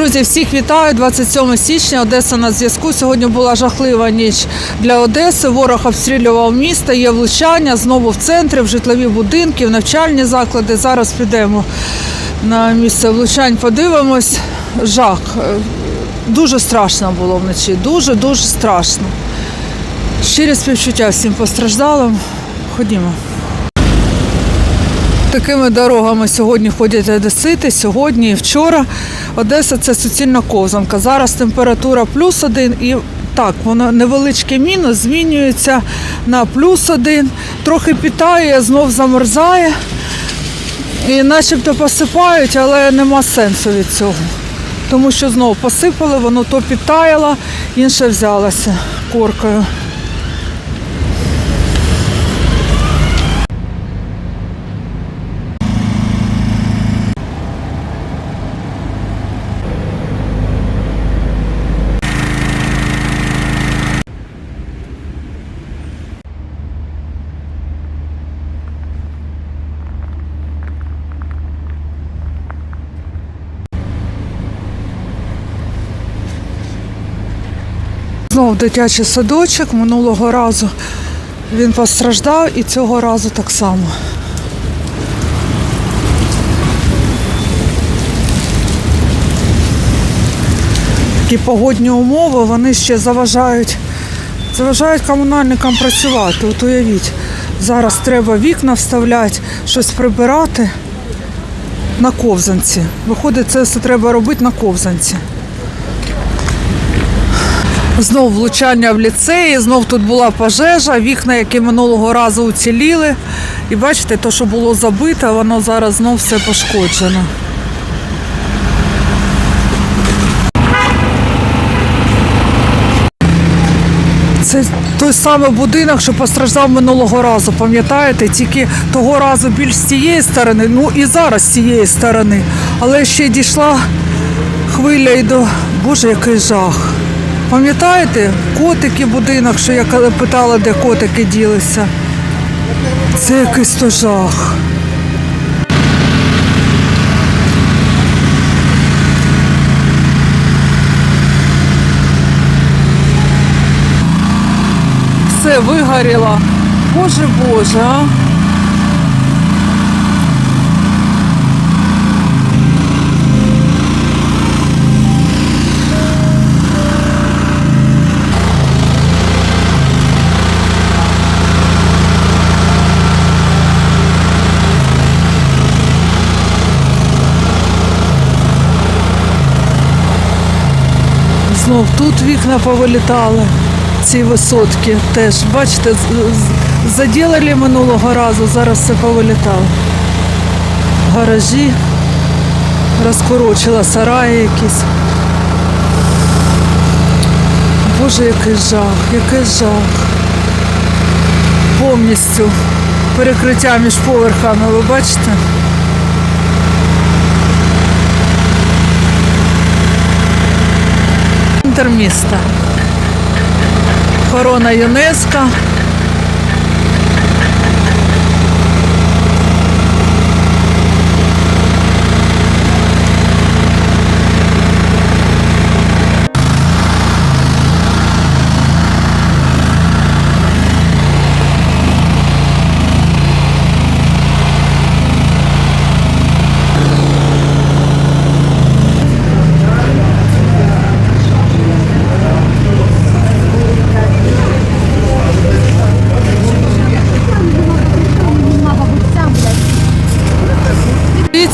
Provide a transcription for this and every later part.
Друзі, всіх вітаю. 27 січня. Одеса на зв'язку. Сьогодні була жахлива ніч для Одеси. Ворог обстрілював місто. Є влучання знову в центрі, в житлові будинки, в навчальні заклади. Зараз підемо на місце влучань. Подивимось. Жах. Дуже страшно було вночі. Дуже дуже страшно. Щирі співчуття всім постраждалим. Ходімо. Такими дорогами сьогодні ходять одесити, сьогодні і вчора. Одеса це суцільна ковзанка. Зараз температура плюс один і так, воно невеличкий мінус змінюється на плюс один, трохи підтає, знов замерзає. І начебто посипають, але нема сенсу від цього. Тому що знову посипали, воно то підтаяло, інше взялося коркою. Знову дитячий садочок. Минулого разу він постраждав і цього разу так само. Такі погодні умови, вони ще заважають, заважають комунальникам працювати. От уявіть, зараз треба вікна вставляти, щось прибирати на ковзанці. Виходить, це все треба робити на ковзанці. Знов влучання в ліцеї, знов тут була пожежа, вікна, які минулого разу уціліли. І бачите, то, що було забите, воно зараз знов все пошкоджено. Це той самий будинок, що постраждав минулого разу, пам'ятаєте? Тільки того разу більш з цієї сторони, ну і зараз з цієї сторони. Але ще дійшла хвиля і до. Боже, який жах. Пам'ятаєте, котики будинок, що я питала, де котики ділися? Це якийсь то жах. Все вигоріло. Боже Боже, а? Знов тут вікна повилітали, ці висотки теж. Бачите, заділили минулого разу, зараз все повилітало. Гаражі, розкорочила сараї якісь. Боже, який жах, який жах. Повністю перекриття між поверхами, ви бачите? Центр міста. Корона ЮНЕСКО.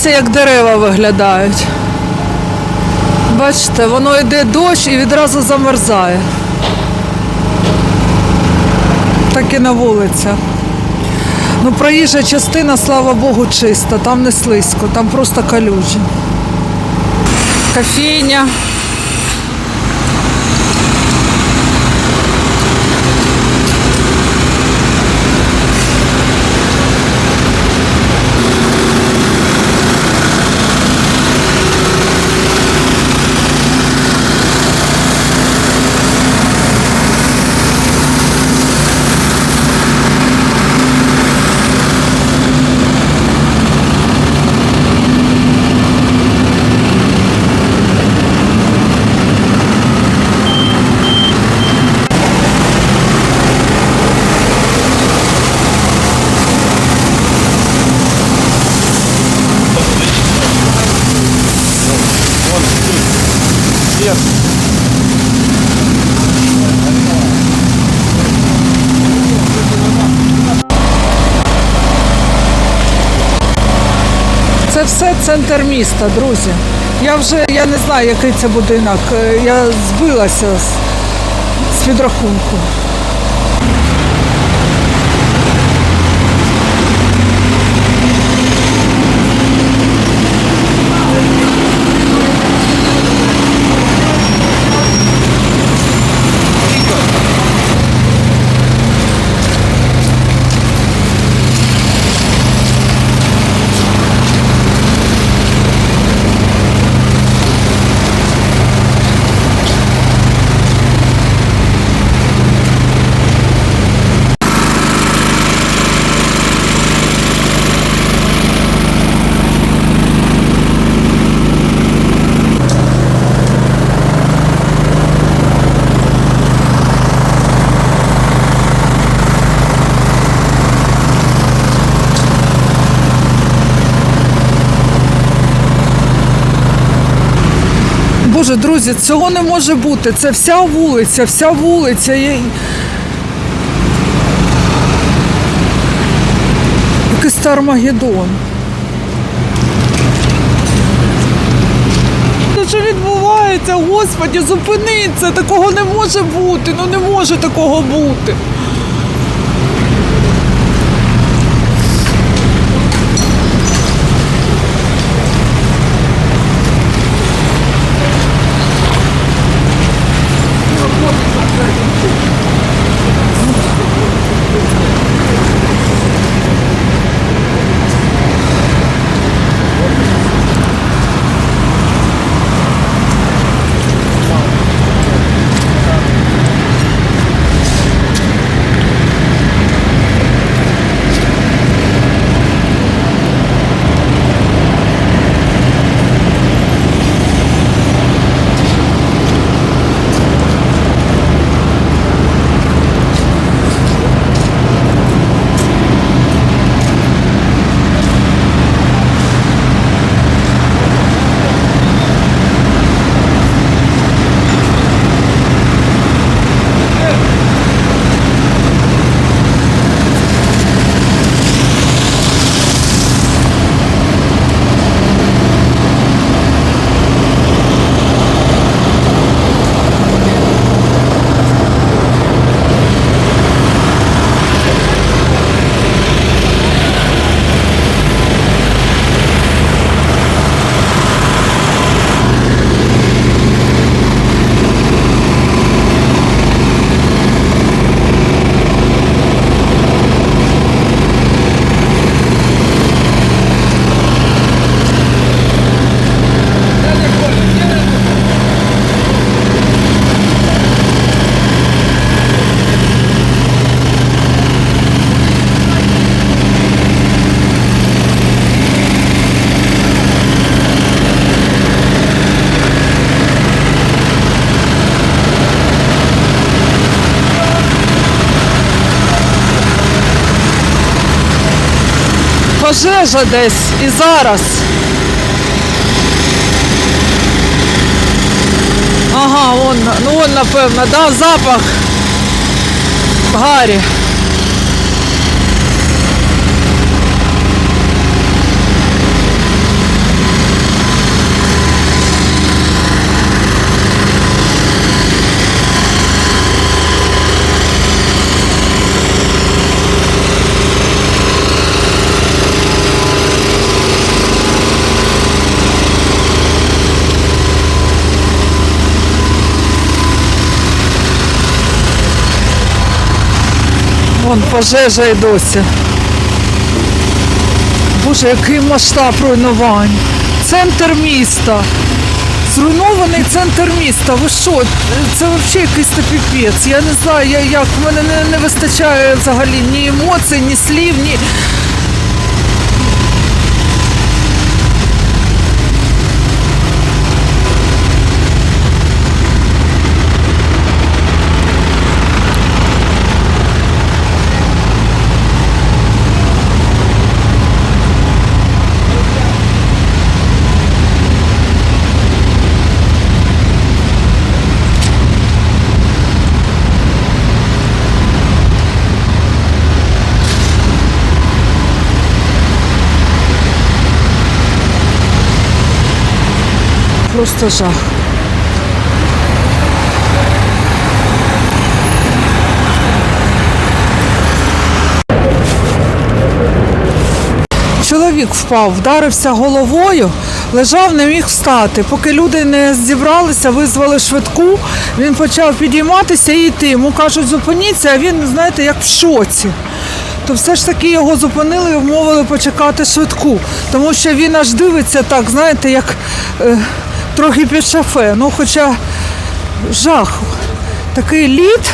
Дивіться, як дерева виглядають. Бачите, воно йде дощ і відразу замерзає. Так і на вулицях. Ну, проїжджа частина, слава Богу, чиста, там не слизько, там просто калюжі. Кофейня. Центр міста, друзі. Я вже я не знаю, який це будинок. Е, Я збилася з, з підрахунку. Боже, друзі, цього не може бути. Це вся вулиця, вся вулиця. Я- Якийсь Армагеддон. Ну, Що відбувається? Господі, зупиниться! Такого не може бути. Ну не може такого бути. Пожежа десь і зараз. Ага, вон, ну вон, напевно, да, запах гарі. Вон пожежа і досі. Боже, який масштаб руйнувань. Центр міста. Зруйнований центр міста. Ви що? Це взагалі якийсь піпець. Я не знаю, я, як в мене не, не вистачає взагалі ні емоцій, ні слів, ні. Просто жах. Чоловік впав, вдарився головою, лежав, не міг встати. Поки люди не зібралися, визвали швидку, він почав підійматися і йти. Йому кажуть, зупиніться, а він, знаєте, як в шоці. То все ж таки його зупинили і вмовили почекати швидку, тому що він аж дивиться так, знаєте, як е, трохи під шафе. Ну, хоча жах, такий лід.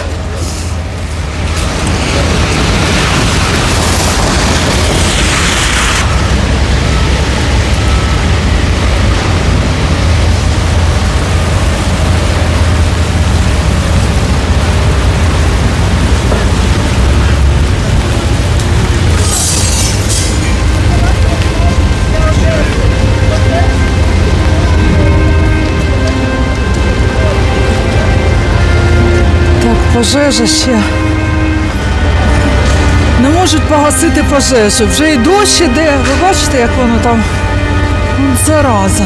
Пожежа ще. Не можуть погасити пожежу. Вже і дощ іде. Ви бачите, як воно там зараза.